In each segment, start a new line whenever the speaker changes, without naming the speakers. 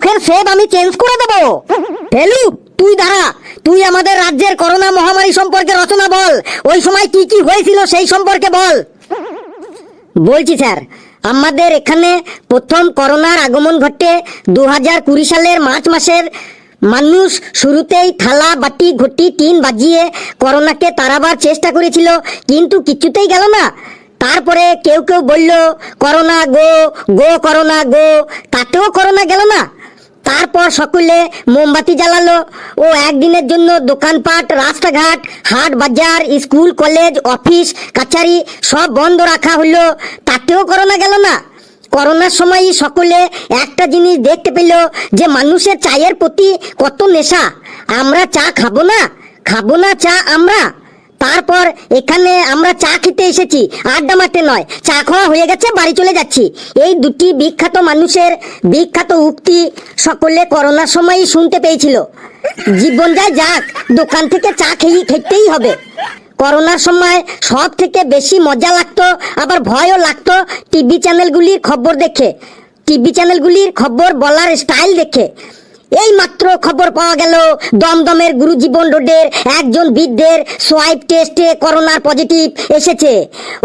মুখের শেপ আমি চেঞ্জ করে দেবো। ফেলু, তুই দাঁড়া। তুই আমাদের রাজ্যের করোনা মহামারী সম্পর্কে রচনা বল। ওই সময় কি কি হয়েছিল সেই সম্পর্কে বল। বলছি স্যার, আমাদের এখানে প্রথম করোনার আগমন ঘটে দু হাজার কুড়ি সালের মার্চ মাসের। মানুষ শুরুতেই থালা, বাটি, ঘটি, টিন বাজিয়ে করোনাকে তাড়াবার চেষ্টা করেছিল, কিন্তু কিছুতেই গেল না। তারপরে কেউ কেউ বলল, করোনা গো গো করোনা গো। তাতেও করোনা গেল না। তারপর সকলে মোমবাতি জ্বালালো ও একদিনের জন্য দোকানপাট, রাস্তাঘাট, হাট বাজার, স্কুল, কলেজ, অফিস, কাছারি সব বন্ধ রাখা হলো। তাতেও করোনা গেল না। করোনার সময় সকলে একটা জিনিস দেখতে পেল যে মানুষের চায়ের প্রতি কত নেশা। আমরা চা খাব না? খাব না চা আমরা? তারপর এখানে আমরা চা খেতে এসেছি। আড্ডা মারতে নয়, চা খাওয়া হয়ে গেছে, বাড়ি চলে যাচ্ছি। এই দুটি বিখ্যাত মানুষের বিখ্যাত উক্তি সকলে করোনার সময়ই শুনতে পেয়েছিল। জীবন যায় যাক, দোকান থেকে চা খেয়ে খেতেই হবে। করোনার সময় সব থেকে বেশি মজা লাগতো, আবার ভয়ও লাগতো টিভি চ্যানেলগুলির খবর দেখে। টিভি চ্যানেলগুলির খবর বলার স্টাইল দেখে। এই মাত্র খবর পাওয়া গেল, দমদমের গুরুজীবন রোডের একজন বৃদ্ধের সোয়াইপ টেস্টে করোনার পজিটিভ এসেছে।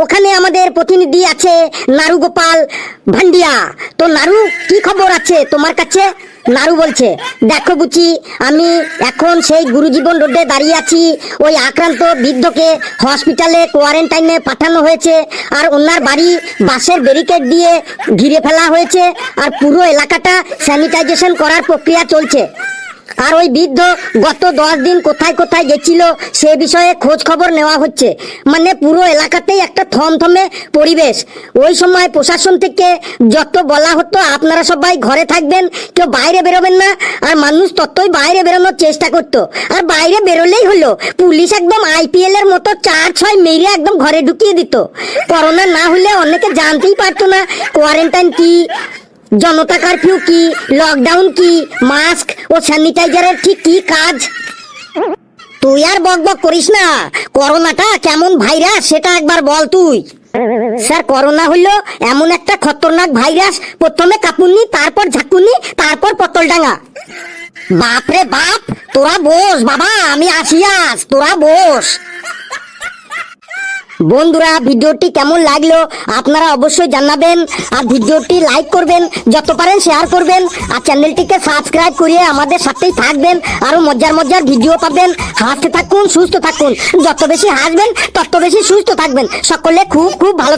ওখানে আমাদের প্রতিনিধি আছে নারু গোপাল ভান্ডিয়া। তো নারু, কি খবর আছে তোমার কাছে? নারু বলছে, দেখো বুচি, আমি এখন সেই গুরুজীবন রোডে দাঁড়িয়ে আছি। ওই আক্রান্ত বৃদ্ধকে হসপিটালে কোয়ারেন্টাইনে পাঠানো হয়েছে আর ওনার বাড়ি বাসের ব্যারিকেড দিয়ে ঘিরে ফেলা হয়েছে আর পুরো এলাকাটা স্যানিটাইজেশন করার প্রক্রিয়া চলছে। আর ওই বৃদ্ধ গত দশ দিন কোথায় কোথায় গেছিল, সে বিষয়ে খোঁজ খবর নেওয়া হচ্ছে। মানে পুরো এলাকাতেই একটা থমথমে পরিবেশ। ওই সময় প্রশাসন থেকে যত বলা হতো, আপনারা সবাই ঘরে থাকবেন, কেউ বাইরে বেরোবেন না। আর মানুষ ততই বাইরে বেরোনোর চেষ্টা করতো। আর বাইরে বেরোলেই হলো, পুলিশ একদম আইপিএল এর মতো চার ছয় মেরে একদম ঘরে ঢুকিয়ে দিত। করোনা না হলে অনেকে জানতেই পারতো না, কোয়ারেন্টাইন কি জনতা কারফিউ কি? লকডাউন কি? মাস্ক ও স্যানিটাইজারের ঠিক কি কাজ? তুই আর বক বক করিস না। করোনাটা কেমন ভাইরাস সেটা একবার বল তুই। স্যার, করোনা হলো এমন একটা খতরনাক ভাইরাস প্রথমে কাপুনি, তারপর ঝাঁকুনি, তারপর পটলডাঙ্গা বাপ রে বাপ, তোরা বস, বাবা, আমি আসিয়াস তোরা বস। বন্ধুরা, ভিডিওটি কেমন লাগল আপনারা অবশ্যই জানাবেন আর ভিডিওটি লাইক করবেন, যত পারেন শেয়ার করবেন আর চ্যানেলটিকে সাবস্ক্রাইব করিয়ে আমাদের সাথেই থাকবেন আরও মজার মজার ভিডিও পাবেন। হাসতে থাকুন, সুস্থ থাকুন। যত বেশি হাসবেন, তত বেশি সুস্থ থাকবেন। সকলে খুব খুব ভালো